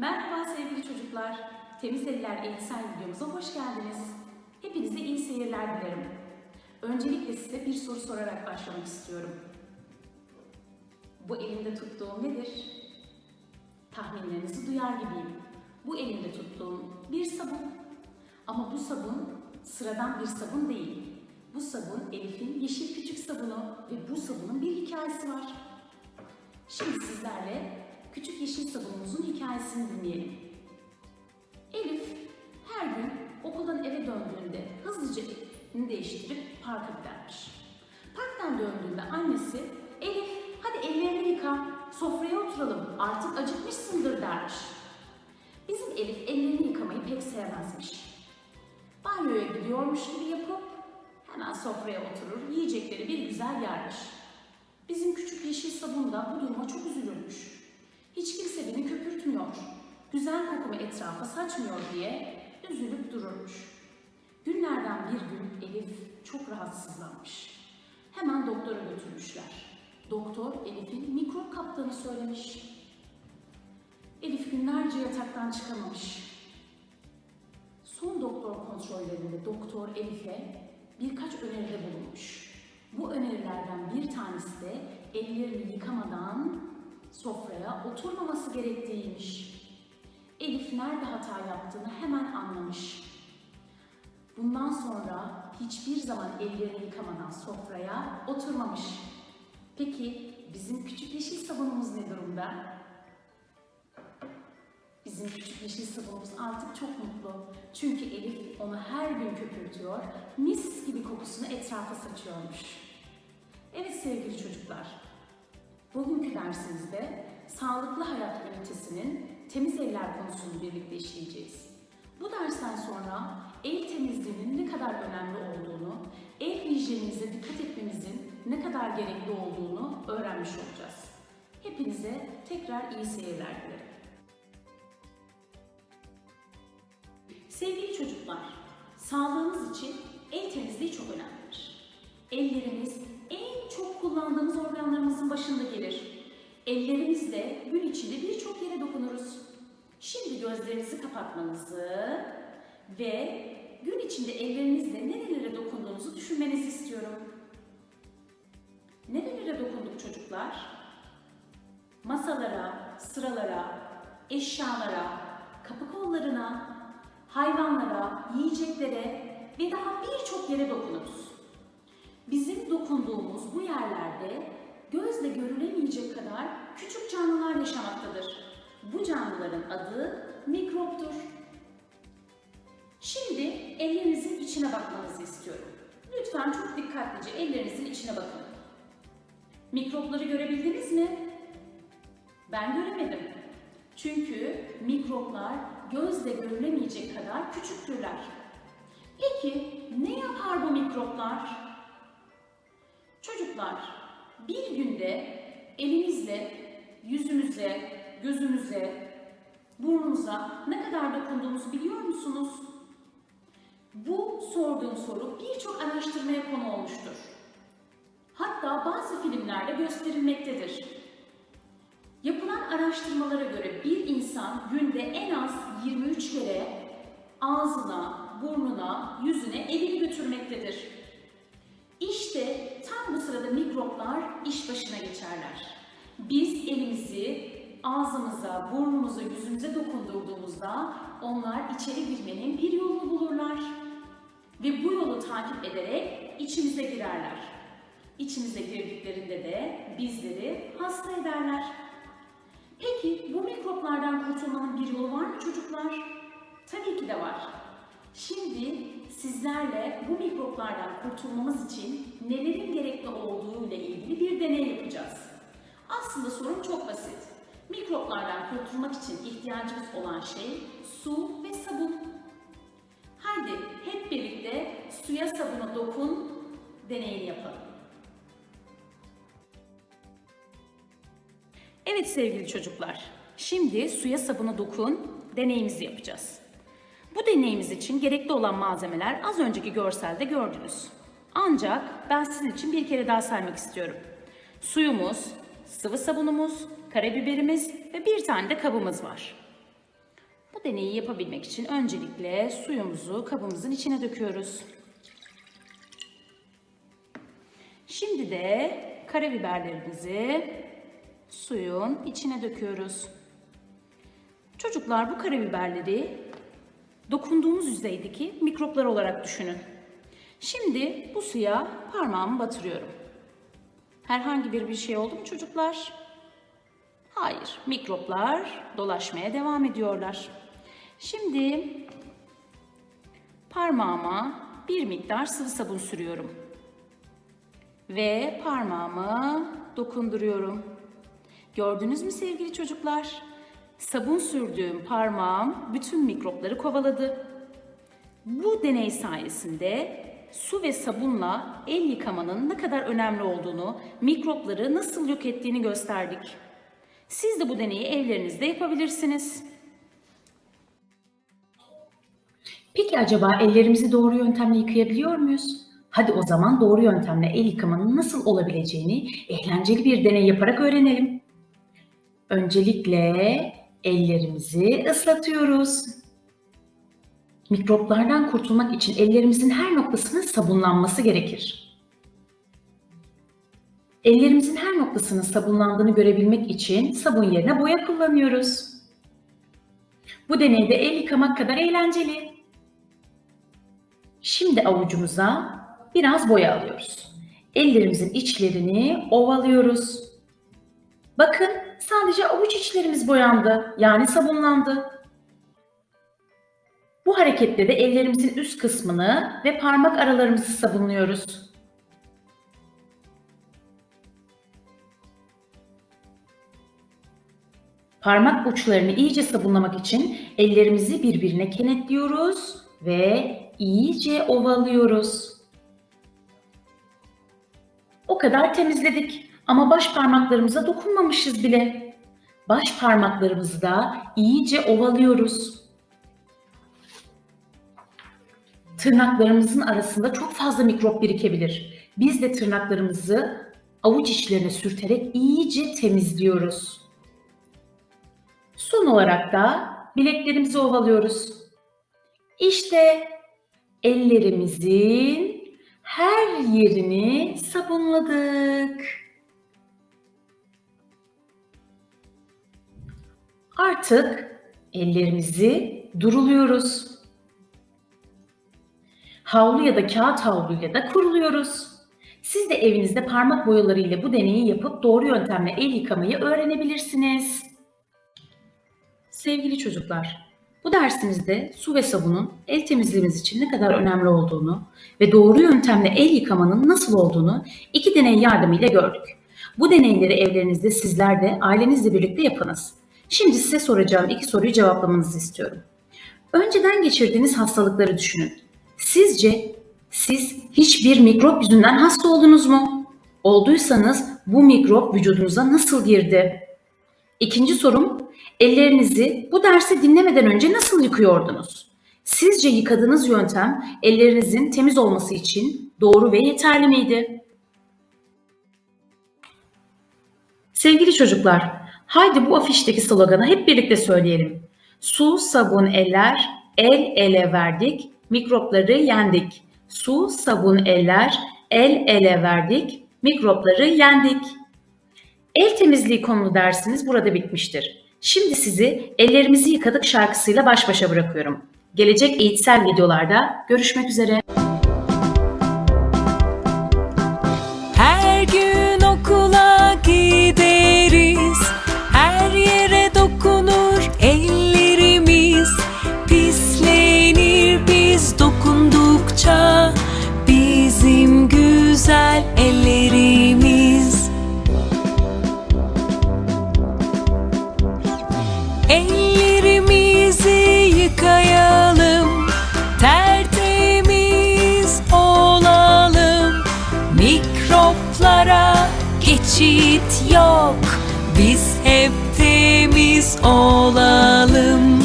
Merhaba sevgili çocuklar. Temiz Eller Eğitsel videomuza hoş geldiniz. Hepinize iyi seyirler dilerim. Öncelikle size bir soru sorarak başlamak istiyorum. Bu elimde tuttuğum nedir? Tahminlerinizi duyar gibiyim. Bu elimde tuttuğum bir sabun. Ama bu sabun sıradan bir sabun değil. Bu sabun Elif'in yeşil küçük sabunu ve bu sabunun bir hikayesi var. Şimdi sizlerle küçük yeşil sabunumuzun hikayesini dinleyelim. Elif her gün okuldan eve döndüğünde hızlıca elini değiştirip parka gidermiş. Parktan döndüğünde annesi Elif hadi ellerini yıka, sofraya oturalım artık acıkmışsındır dermiş. Bizim Elif ellerini yıkamayı pek sevmezmiş. Banyoya gidiyormuş gibi yapıp hemen sofraya oturur, yiyecekleri bir güzel yermiş. Bizim küçük yeşil sabun da bu duruma çok üzülürmüş. Hiç kimse beni köpürtmüyor, güzel kokumu etrafa saçmıyor diye üzülüp dururmuş. Günlerden bir gün Elif çok rahatsızlanmış. Hemen doktora götürmüşler. Doktor Elif'in mikrop kaptığını söylemiş. Elif günlerce yataktan çıkamamış. Son doktor kontrollerinde doktor Elif'e birkaç öneride bulunmuş. Bu önerilerden bir tanesi de ellerini yıkamadan sofraya oturmaması gerektiğiymiş. Elif nerede hata yaptığını hemen anlamış. Bundan sonra hiçbir zaman ellerini yıkamadan sofraya oturmamış. Peki bizim küçük yeşil sabunumuz ne durumda? Bizim küçük yeşil sabunumuz artık çok mutlu. Çünkü Elif onu her gün köpürtüyor, mis gibi kokusunu etrafa saçıyormuş. Evet sevgili çocuklar, bugünkü dersimizde sağlıklı hayat ünitesinin temiz eller konusunu birlikte işleyeceğiz. Bu dersten sonra el temizliğinin ne kadar önemli olduğunu, el hijyenimize dikkat etmemizin ne kadar gerekli olduğunu öğrenmiş olacağız. Hepinize tekrar iyi seyirler dilerim. Sevgili çocuklar, sağlığımız için el temizliği çok önemlidir. Ellerimiz en çok kullandığımız organlarımızın başında gelir. Ellerimizle gün içinde birçok yere dokunuruz. Şimdi gözlerinizi kapatmanızı ve gün içinde ellerinizle nerelere dokunduğunuzu düşünmenizi istiyorum. Nerelere dokunduk çocuklar? Masalara, sıralara, eşyalara, kapı kollarına, hayvanlara, yiyeceklere ve daha birçok yere dokunuruz. Bizim dokunduğumuz bu yerlerde gözle görülemeyecek kadar küçük canlılar yaşamaktadır. Bu canlıların adı mikroptur. Şimdi ellerinizin içine bakmanızı istiyorum. Lütfen çok dikkatlice ellerinizin içine bakın. Mikropları görebildiniz mi? Ben göremedim. Çünkü mikroplar gözle görülemeyecek kadar küçüktürler. Peki ne yapar bu mikroplar? Çocuklar, bir günde elinizle yüzünüze, gözünüze, burnunuza ne kadar dokunduğunuzu biliyor musunuz? Bu sorduğum soru birçok araştırmaya konu olmuştur. Hatta bazı filmlerde gösterilmektedir. Yapılan araştırmalara göre bir insan günde en az 23 kere ağzına, burnuna, yüzüne elini götürmektedir. İşte sırada mikroplar iş başına geçerler. Biz elimizi ağzımıza, burnumuza, yüzümüze dokundurduğumuzda onlar içeri girmenin bir yolunu bulurlar. Ve bu yolu takip ederek içimize girerler. İçimize girdiklerinde de bizleri hasta ederler. Peki bu mikroplardan kurtulmanın bir yolu var mı çocuklar? Tabii ki de var. Şimdi sizlerle bu mikroplardan kurtulmamız için nelerin gerekli olduğu ile ilgili bir deney yapacağız. Aslında sorun çok basit. Mikroplardan kurtulmak için ihtiyacımız olan şey su ve sabun. Hadi hep birlikte suya sabuna dokun deneyini yapalım. Evet sevgili çocuklar, şimdi suya sabuna dokun deneyimizi yapacağız. Bu deneyimiz için gerekli olan malzemeler az önceki görselde gördünüz. Ancak ben sizin için bir kere daha saymak istiyorum. Suyumuz, sıvı sabunumuz, karabiberimiz ve bir tane de kabımız var. Bu deneyi yapabilmek için öncelikle suyumuzu kabımızın içine döküyoruz. Şimdi de karabiberlerimizi suyun içine döküyoruz. Çocuklar bu karabiberleri dokunduğumuz yüzeydeki mikroplar olarak düşünün. Şimdi bu suya parmağımı batırıyorum. Herhangi bir bir şey oldu mu çocuklar? Hayır, mikroplar dolaşmaya devam ediyorlar. Şimdi parmağıma bir miktar sıvı sabun sürüyorum. Ve parmağımı dokunduruyorum. Gördünüz mü sevgili çocuklar? Sabun sürdüğüm parmağım bütün mikropları kovaladı. Bu deney sayesinde su ve sabunla el yıkamanın ne kadar önemli olduğunu, mikropları nasıl yok ettiğini gösterdik. Siz de bu deneyi evlerinizde yapabilirsiniz. Peki acaba ellerimizi doğru yöntemle yıkayabiliyor muyuz? Hadi o zaman doğru yöntemle el yıkamanın nasıl olabileceğini eğlenceli bir deney yaparak öğrenelim. Öncelikle ellerimizi ıslatıyoruz. Mikroplardan kurtulmak için ellerimizin her noktasının sabunlanması gerekir. Ellerimizin her noktasının sabunlandığını görebilmek için sabun yerine boya kullanıyoruz. Bu deneyde el yıkamak kadar eğlenceli. Şimdi avucumuza biraz boya alıyoruz. Ellerimizin içlerini ovalıyoruz. Bakın sadece avuç içlerimiz boyandı, yani sabunlandı. Bu hareketle de ellerimizin üst kısmını ve parmak aralarımızı sabunluyoruz. Parmak uçlarını iyice sabunlamak için ellerimizi birbirine kenetliyoruz ve iyice ovalıyoruz. O kadar temizledik ama baş parmaklarımıza dokunmamışız bile. Baş parmaklarımızı da iyice ovalıyoruz. Tırnaklarımızın arasında çok fazla mikrop birikebilir. Biz de tırnaklarımızı avuç içlerine sürterek iyice temizliyoruz. Son olarak da bileklerimizi ovalıyoruz. İşte ellerimizin her yerini sabunladık. Artık ellerimizi duruluyoruz. Havlu ya da kağıt havluyla da kuruluyoruz. Siz de evinizde parmak boyaları ile bu deneyi yapıp doğru yöntemle el yıkamayı öğrenebilirsiniz. Sevgili çocuklar, bu dersimizde su ve sabunun el temizliğimiz için ne kadar önemli olduğunu ve doğru yöntemle el yıkamanın nasıl olduğunu iki deney yardımıyla gördük. Bu deneyleri evlerinizde sizler de ailenizle birlikte yapınız. Şimdi size soracağım iki soruyu cevaplamanızı istiyorum. Önceden geçirdiğiniz hastalıkları düşünün. Sizce siz hiçbir mikrop yüzünden hasta oldunuz mu? Olduysanız bu mikrop vücudunuza nasıl girdi? İkinci sorum, ellerinizi bu dersi dinlemeden önce nasıl yıkıyordunuz? Sizce yıkadığınız yöntem ellerinizin temiz olması için doğru ve yeterli miydi? Sevgili çocuklar, haydi bu afişteki sloganı hep birlikte söyleyelim. Su, sabun, eller, el ele verdik, mikropları yendik. Su, sabun, eller, el ele verdik, mikropları yendik. El temizliği konulu dersiniz burada bitmiştir. Şimdi sizi Ellerimizi Yıkadık şarkısıyla baş başa bırakıyorum. Gelecek eğitsel videolarda görüşmek üzere. Güzel ellerimiz. Ellerimizi yıkayalım Tertemiz olalım. Mikroplara geçit yok Biz hep temiz olalım